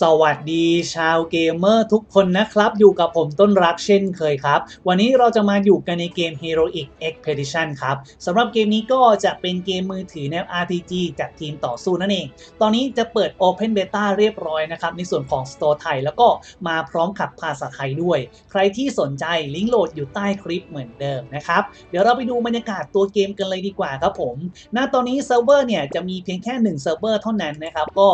สวัสดีชาวเกมเมอร์ทุกคนนะครับ อยู่กับผมต้นรักเช่นเคยครับ วันนี้เราจะมาอยู่กันในเกม Heroic Expedition ครับสำหรับเกมนี้ก็จะเป็นเกมมือถือแนว RPG จากทีมต่อสู้นั่นเอง ตอนนี้จะเปิด Open Beta เรียบร้อยนะครับ ในส่วนของ Store ไทย แล้วก็มาพร้อมขับภาษาไทยด้วย ใครที่สนใจลิงก์โหลดอยู่ใต้คลิปเหมือนเดิมนะครับ เดี๋ยวเราไปดูบรรยากาศตัวเกมกันเลยดีกว่าครับผมณตอนนี้เซิร์ฟเวอร์เนี่ยจะมีเพียงแค่1เซิร์ฟเวอร์เท่านั้นนะครับก็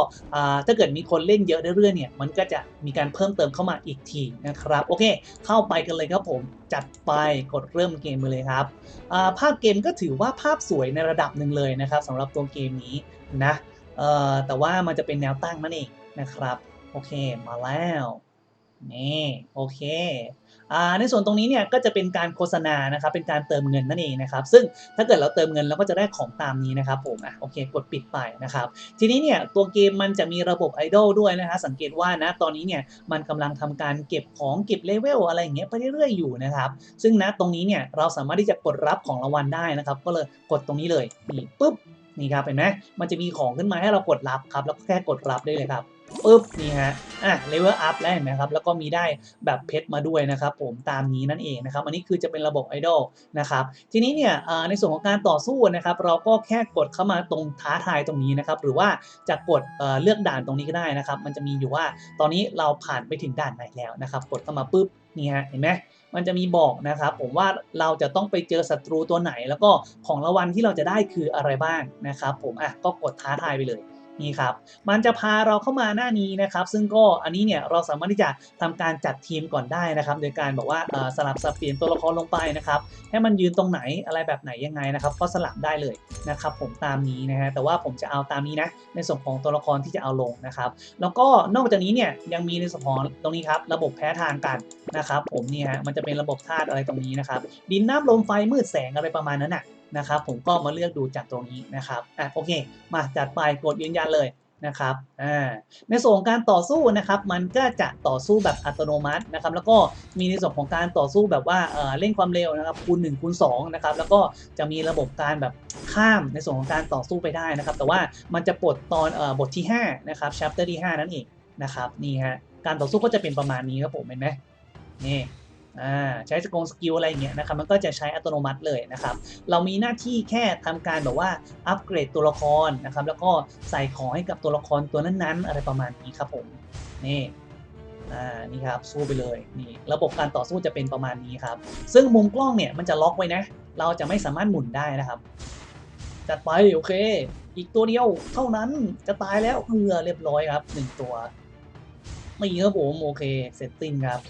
ถ้าเกิดมีคนเล่นเยอะเรื่อยๆเนี่ยมันก็จะมีการเพิ่มเติมเข้ามาอีกทีนะครับโอเค เข้าไปกันเลยครับผมจัดไปกดเริ่มเกมเลยครับาภาพเกมก็ถือว่าภาพสวยในระดับหนึ่งเลยนะครับสำหรับตัวเกมนี้นะแต่ว่ามันจะเป็นแนวตั้งนั่นเองนะครับโอเคมาแล้ว นี่โอเคในส่วนตรงนี้เนี่ยก็จะเป็นการโฆษณานะครับเป็นการเติมเงินนั่นเองนะครับซึ่งถ้าเกิดเราเติมเงินเราก็จะได้ของตามนี้นะครับผมอะโอเคกดปิดไปนะครับทีนี้เนี่ยตัวเกมมันจะมีระบบไอดอลด้วยนะฮะสังเกตว่านะตอนนี้เนี่ยมันกำลังทำการเก็บของเก็บเลเวลอะไรอย่างเงี้ยไปเรื่อยๆอยู่นะครับซึ่งนะตรงนี้เนี่ยเราสามารถที่จะกดรับของรางวัลได้นะครับก็เลยกดตรงนี้เลยนี่ปุ๊บนี่ครับเห็นไหมมันจะมีของขึ้นมาให้เรากดรับครับแล้วก็แค่กดรับได้เลยครับ ปุ๊บนี่ฮะอะเลเวลอัพแล้วเห็นไหมครับ แล้วก็มีได้แบบเพชรมาด้วยนะครับ ผมตามนี้นั่นเองนะครับ อันนี้คือจะเป็นระบบไอดอลนะครับ ทีนี้เนี่ยในส่วนของการต่อสู้นะครับ เราก็แค่กดเข้ามาตรงท้าทายตรงนี้นะครับ หรือว่าจะกดเเลือกด่านตรงนี้ก็ได้นะครับ มันจะมีอยู่ว่าตอนนี้เราผ่านไปถึงด่านไหนแล้วนะครับ กดเข้ามาปุ๊บนี่ฮะเห็นไหมมันจะมีบอกนะครับ ผมว่าเราจะต้องไปเจอศัตรูตัวไหน แล้วก็ของรางวัลที่เราจะได้คืออะไรบ้างนะครับ ผมอะก็กดท้าทายไปเลย นี่ครับมันจะพาเราเข้ามาหน้านี้นะครับ ซึ่งก็อันนี้เนี่ยเราสามารถที่จะทำการจัดทีมก่อนได้นะครับ โดยการบอกว่าสลับสับเปลี่ยนตัวละครลงไปนะครับให้มันยืนตรงไหนอะไรแบบไหนยังไงนะครับ ก็สลับได้เลยนะครับ ผมตามนี้นะฮะแต่ว่าผมจะเอาตามนี้นะในส่วนของตัวละครที่จะเอาลงนะครับ แล้วก็นอกจากนี้เนี่ยยังมีในส่วนของตรงนี้ครับระบบแพ้ทางกันนะครับ ผมเนี่ยฮะมันจะเป็นระบบธาตุอะไรตรงนี้นะครับดินน้ำลมไฟมืดแสงอะไรประมาณนั้นน่ะ นะครับ ผมก็มาเลือกดูจากตรงนี้นะครับอะโอเค มาจัดไปกดยืนยันเลยนะครับอ่าในส่วนของการต่อสู้นะครับมันก็จะต่อสู้แบบอัตโนมัตินะครับแล้วก็มีในส่วนของการต่อสู้แบบว่าเอ่อเร่งความเร็วนะครับคูณ1คูณ2นะครับแล้วก็จะมีระบบการแบบข้ามในส่วนของการต่อสู้ไปได้นะครับ แต่ว่ามันจะปลดตอนเอ่อบทที่5นะครับ chapter ที่ 5 นั่นเองนะครับนี่ฮะการต่อสู้ก็จะเป็นประมาณนี้ครับผมเห็นไหมนี่ ใช้สกงสกิลอะไรอย่างเงี้ยนะครับมันก็จะใช้อัตโนมัติเลยนะครับ เรามีหน้าที่แค่ทำการแบบว่าอัปเกรดตัวละครนะครับ แล้วก็ใส่ของให้กับตัวละครตัวนั้นๆ อะไรประมาณนี้ครับผมนี่อ่านี่ครับสู้ไปเลยนี่ระบบการต่อสู้จะเป็นประมาณนี้ครับ ซึ่งมุมกล้องเนี่ยมันจะล็อกไว้นะ เราจะไม่สามารถหมุนได้นะครับจัดไปโอเค อีกตัวเดียวเท่านั้นจะตายแล้วเอือเรียบร้อยครับหนึ่งตัวนี่ครับผมโอเคเสร็จสิ้นครับ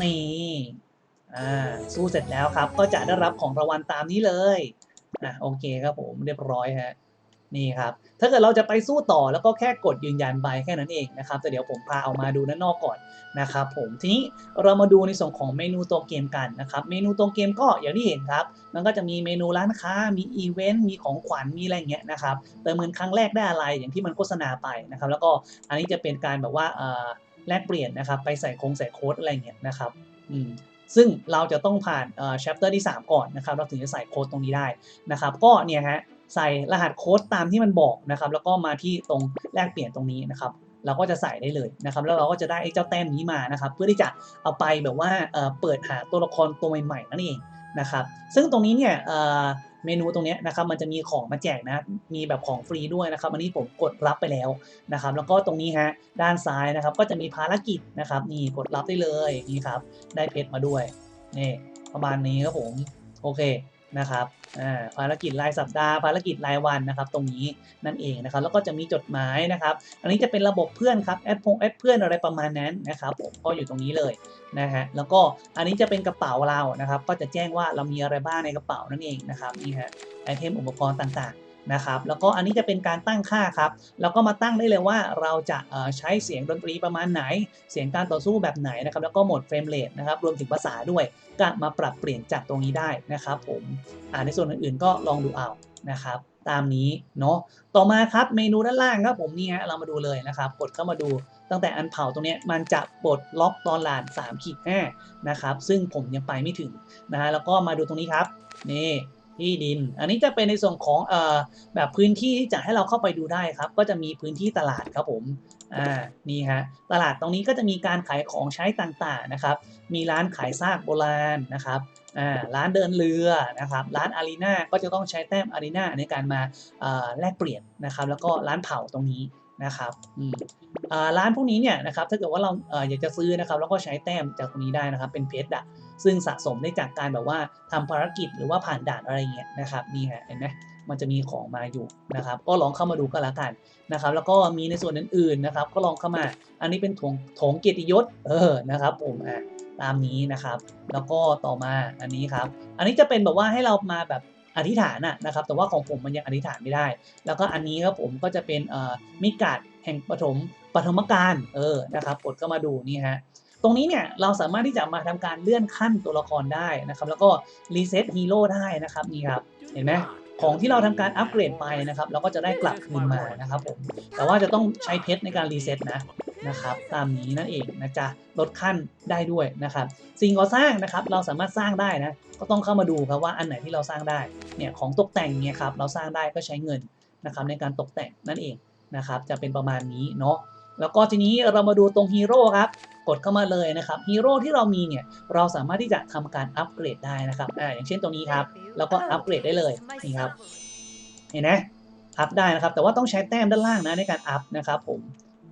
นี่อ่าสู้เสร็จแล้วครับ ก็จะได้รับของรางวัลตามนี้เลยอะโอเคครับผมเรียบร้อยฮะนี่ครับ ถ้าเกิดเราจะไปสู้ต่อแล้วก็แค่กดยืนยันไปแค่นั้นเองนะครับ แต่เดี๋ยวผมพาเอามาดูด้านนอกก่อนนะครับผม ทีนี้เรามาดูในส่วนของเมนูตัวเกมกันนะครับ เมนูตัวเกมก็อย่างที่เห็นครับ มันก็จะมีเมนูร้านค้า มีอีเวนต์ มีของขวัญ มีอะไรเงี้ยนะครับ เติมเงินครั้งแรกได้อะไรอย่างที่มันโฆษณาไปนะครับ แล้วก็อันนี้จะเป็นการแบบว่าเอ่อ แลกเปลี่ยนนะครับ ไปใส่โครงใส่โค้ดอะไรเงี้ยนะครับอืมซึ่งเราจะต้องผ่านเอ่อ chapter ที่ 3 ก่อนนะครับ เราถึงจะใส่โค้ดตรงนี้ได้นะครับ ก็เนี่ยฮะใส่รหัสโค้ดตามที่มันบอกนะครับ แล้วก็มาที่ตรงแลกเปลี่ยนตรงนี้นะครับ เราก็จะใส่ได้เลยนะครับ แล้วเราก็จะได้ไอ้เจ้าแต้มนี้มานะครับ เพื่อที่จะเอาไปแบบว่าเอ่อเปิดหาตัวละครตัวใหม่ๆนั่นเองนะครับ ซึ่งตรงนี้เนี่ย เมนูตรงนี้นะครับมันจะมีของมาแจกนะมีแบบของฟรีด้วยนะครับอันนี้ผมกดรับไปแล้วนะครับแล้วก็ตรงนี้ฮะด้านซ้ายนะครับก็จะมีภารกิจนะครับนี่กดรับได้เลยนี่ครับได้เพชรมาด้วยนี่ประมาณนี้ครับผมโอเค นะครับภารกิจรายสัปดาห์ภารกิจรายวันนะครับ ตรงนี้นั่นเองนะครับ แล้วก็จะมีจดหมายนะครับ อันนี้จะเป็นระบบเพื่อนครับแอดพงแอดเพื่อนอะไรประมาณนั้นนะครับผมก็อยู่ตรงนี้เลยนะฮะแล้วก็อันนี้จะเป็นกระเป๋าเรานะครับ ก็จะแจ้งว่าเรามีอะไรบ้างในกระเป๋านั่นเองนะครับนี่ฮะไอเทมอุปกรณ์ต่างๆ นะครับแล้วก็อันนี้จะเป็นการตั้งค่าครับเราก็มาตั้งได้เลยว่าเราจะใช้เสียงดนตรีประมาณไหน เสียงการต่อสู้แบบไหนนะครับแล้วก็โหมดเฟรมเรทนะครับรวมถึงภาษาด้วยก็มาปรับเปลี่ยนจากตรงนี้ได้นะครับผมในส่วนอื่นๆก็ลองดูเอานะครับตามนี้เนาะต่อมาครับเมนูด้านล่างครับผมนี่ฮะเรามาดูเลยนะครับ กดเข้ามาดูตั้งแต่อันเผาตรงนี้มันจะปลดล็อกตอนหลาน3ขีด5นะครับซึ่งผมยังไปไม่ถึงนะฮะแล้วก็มาดูตรงนี้ครับนี่ ที่ดิน อันนี้จะเป็นในส่วนของเอ่อแบบพื้นที่ที่จะให้เราเข้าไปดูได้ครับ ก็จะมีพื้นที่ตลาดครับผมอ่านี่ฮะตลาดตรงนี้ก็จะมีการขายของใช้ต่างๆนะครับ มีร้านขายซากโบราณนะครับอ่าร้านเดินเรือนะครับร้านอารีนาก็จะต้องใช้แต้มอารีนาในการมาอ่าแลกเปลี่ยนนะครับ แล้วก็ร้านเผาตรงนี้นะครับอืมอ่าร้านพวกนี้เนี่ยนะครับถ้าเกิดว่าเราเอ่ออยากจะซื้อนะครับแล้วก็ใช้แต้มจากตรงนี้ได้นะครับเป็นเพชรอะ ซึ่งสะสมได้จากการแบบว่าทำภารกิจหรือว่าผ่านด่านอะไรเงี้ยนะครับนี่ฮะเห็นไหมมันจะมีของมาอยู่นะครับ ก็ลองเข้ามาดูกันละกันนะครับ แล้วก็มีในส่วนอื่นๆนะครับ ก็ลองเข้ามา อันนี้เป็นถงถงเกียรติยศเออนะครับผมอะตามนี้นะครับ แล้วก็ต่อมาอันนี้ครับ อันนี้จะเป็นแบบว่าให้เรามาแบบอธิษฐานอะนะครับ แต่ว่าของผมมันยังอธิษฐานไม่ได้ แล้วก็อันนี้ครับผมก็จะเป็นเอ่อมิกาดแห่งปฐมปฐมกาลเออนะครับกดเข้ามาดูนี่ฮะ ตรงนี้เนี่ยเราสามารถที่จะมาทำการเลื่อนขั้นตัวละครได้นะครับ แล้วก็รีเซ็ตฮีโร่ได้นะครับนี่ครับเห็นไหมของที่เราทำการอัปเกรดไปนะครับ เราก็จะได้กลับคืนมานะครับผมแต่ว่าจะต้องใช้เพชรในการรีเซ็ตนะนะครับ ตามนี้นั่นเองนะจ๊ะลดขั้นได้ด้วยนะครับ สิ่งก่อสร้างนะครับเราสามารถสร้างได้นะก็ต้องเข้ามาดูครับว่าอันไหนที่เราสร้างได้เนี่ยของตกแต่งเนี่ยครับเราสร้างได้ก็ใช้เงินนะครับในการตกแต่งนั่นเองนะครับ จะเป็นประมาณนี้เนาะแล้วก็ทีนี้เรามาดูตรงฮีโร่ครับ กดเข้ามาเลยนะครับฮีโร่ที่เรามีเนี่ยเราสามารถที่จะทำการอัปเกรดได้นะครับอ่าอย่างเช่นตรงนี้ครับแล้วก็อัปเกรดได้เลยนี่ครับเห็นไหมอัพได้นะครับ แต่ว่าต้องใช้แต้มด้านล่างนะในการอัพนะครับผม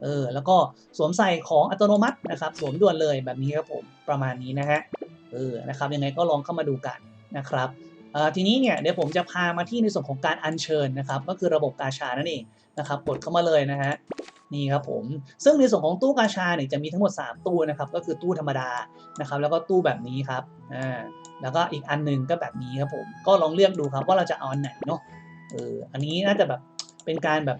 เออแล้วก็สวมใส่ของอัตโนมัตินะครับสวมด่วนเลยแบบนี้ครับผมประมาณนี้นะฮะเออนะครับยังไงก็ลองเข้ามาดูกันนะครับเอ่อทีนี้เนี่ยเดี๋ยวผมจะพามาที่ในส่วนของการอัญเชิญนะครับ ก็คือระบบกาชานั่นเองนะครับกดเข้ามาเลยนะฮะ นี่ครับผม ซึ่งในส่วนของตู้กาชาเนี่ยจะมีทั้งหมด 3 ตู้นะครับ ก็คือตู้ธรรมดานะครับ แล้วก็ตู้แบบนี้ครับ อ่า แล้วก็อีกอันหนึงก็แบบนี้ครับผม ก็ลองเลือกดูครับว่าเราจะเอาอันไหนเนาะ เออ อันนี้น่าจะแบบเป็นการแบบ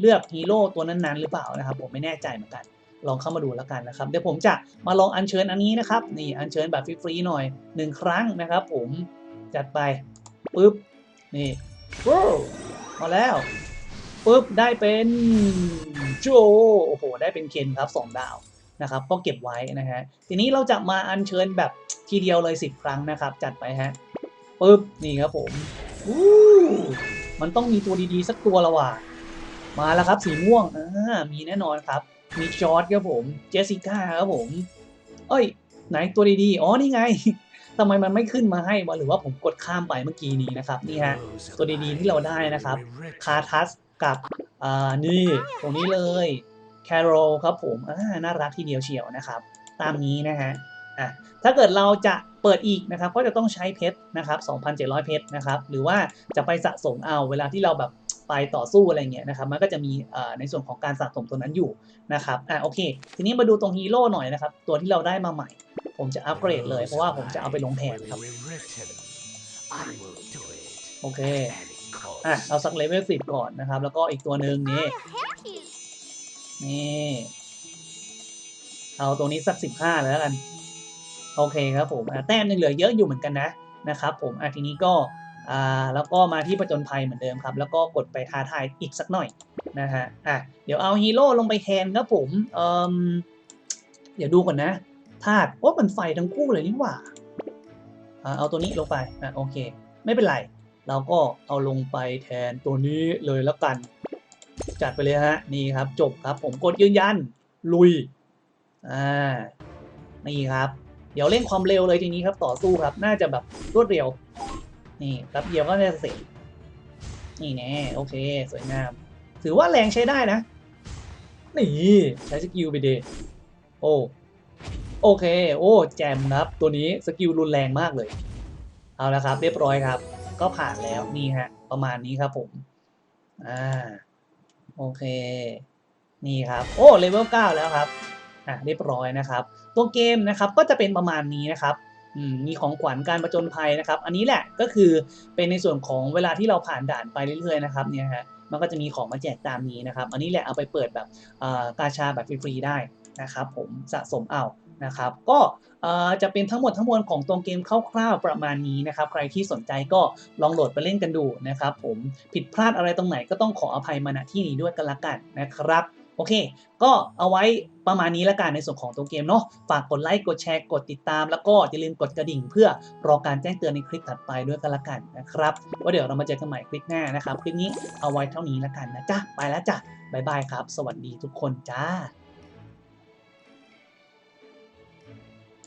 เลือกฮีโร่ตัวนั้นๆ หรือเปล่านะครับ ผมไม่แน่ใจเหมือนกัน ลองเข้ามาดูแล้วกันนะครับ เดี๋ยวผมจะมาลองอัญเชิญอันนี้นะครับ นี่อัญเชิญแบบฟรีๆหน่อยหนึ่งครั้งนะครับ ผม จัดไปปุ๊บ นี่ว้าวมาแล้วปุ๊บได้เป็น โจโอ้โห ได้เป็นเคนครับสองดาวนะครับก็เก็บไว้นะฮะ ทีนี้เราจะมาอัญเชิญแบบทีเดียวเลย 10 ครั้งนะครับ จัดไปฮะปุ๊บ นี่ครับผมอู้มันต้องมีตัวดีๆ สักตัวละว่ะ มาแล้วครับสีม่วงอ่ามีแน่นอนครับ มีจอร์ดครับผม เจสสิก้าครับผม เอ้ย ไหนตัวดีๆ อ๋อ นี่ไงทำไมมันไม่ขึ้นมาให้วะหรือว่าผมกดข้ามไปเมื่อกี้นี้นะครับ นี่ฮะ ตัวดีๆที่เราได้นะครับ คาทัสกับ อ่านี่ตรงนี้เลยแคโรลครับผมอ่าน่ารักทีเดียวเชียวนะครับ ตามนี้นะฮะอะถ้าเกิดเราจะเปิดอีกนะครับก็จะต้องใช้เพชรนะครับ 2,700 เพชรนะครับ หรือว่าจะไปสะสมเอาเวลาที่เราแบบไปต่อสู้อะไรเงี้ยนะครับ มันก็จะมีเอ่อในส่วนของการสะสมตัวนั้นอยู่นะครับอะโอเค ทีนี้มาดูตรงฮีโร่หน่อยนะครับ ตัวที่เราได้มาใหม่ ผมจะอัปเกรดเลยเพราะว่าผมจะเอาไปลงแทนครับโอเค อะเอาสักเลเวลสิบก่อนนะครับ แล้วก็อีกตัวหนึ่งนี่นี่เอาตัวนี้สักสิบห้าแล้วกันโอเคครับผมแต้มยังเหลือเยอะอยู่เหมือนกันนะนะครับผมอะทีนี้ก็อ่าแล้วก็มาที่ประจนภัยเหมือนเดิมครับ แล้วก็กดไปท้าทายอีกสักหน่อยนะฮะอะเดี๋ยวเอาฮีโร่ลงไปแทนครับผมเอ่มเดี๋ยวดูก่อนนะธาตุโอ้มันไฟทั้งคู่เลยนี่หว่าอ่าเอาตัวนี้ลงไปอะโอเค ไม่เป็นไร เราก็เอาลงไปแทนตัวนี้เลยแล้วกัน จัดไปเลยฮะนี่ครับจบครับผมกดยืนยันลุยอ่านี่ครับ เดี๋ยวเร่งความเร็วเลยทีนี้ครับต่อสู้ครับ น่าจะแบบรวดเร็ว นี่แป๊บเดียวก็จะเสร็จนี่แน่โอเค สวยงาม ถือว่าแรงใช้ได้นะ นี่ ใช้สกิลไปเดโอ้โอเค โอ้ แจมครับ ตัวนี้สกิลรุนแรงมากเลย เอาละครับ เรียบร้อยครับ ก็ผ่านแล้วนี่ฮะ ประมาณนี้ครับผม อ่า โอเค นี่ครับ โอ้เลเวล9แล้วครับ อะเรียบร้อยนะครับ ตัวเกมนะครับก็จะเป็นประมาณนี้นะครับอืมมีของขวัญการประจนภัยนะครับ อันนี้แหละก็คือเป็นในส่วนของเวลาที่เราผ่านด่านไปเรื่อยๆนะครับเนี่ยฮะมันก็จะมีของมาแจกตามนี้นะครับ อันนี้แหละเอาไปเปิดแบบอ่อกาชาแบบฟรีๆได้นะครับผมสะสมเอา นะครับ ก็จะเป็นทั้งหมดทั้งมวลของตัวเกมคร่าวๆประมาณนี้นะครับ ใครที่สนใจก็ลองโหลดไปเล่นกันดูนะครับผมผิดพลาดอะไรตรงไหนก็ต้องขออภัยมาณที่นี้ด้วยกันละกันนะครับโโอเค ก็เอาไว้ประมาณนี้ละกันในส่วนของตัวเกมเนาะ ฝากกดไลค์ กดแชร์ กดติดตาม แล้วก็อย่าลืมกดกระดิ่ง เพื่อรอการแจ้งเตือนในคลิปถัดไปด้วยกันละกันนะครับ ว่าเดี๋ยวเรามาเจอกันใหม่คลิปหน้านะครับ คลิปนี้เอาไว้เท่านี้ละกันนะจ๊ะ ไปแล้วจ้ะ บ๊ายบายครับ สวัสดีทุกคนจ้า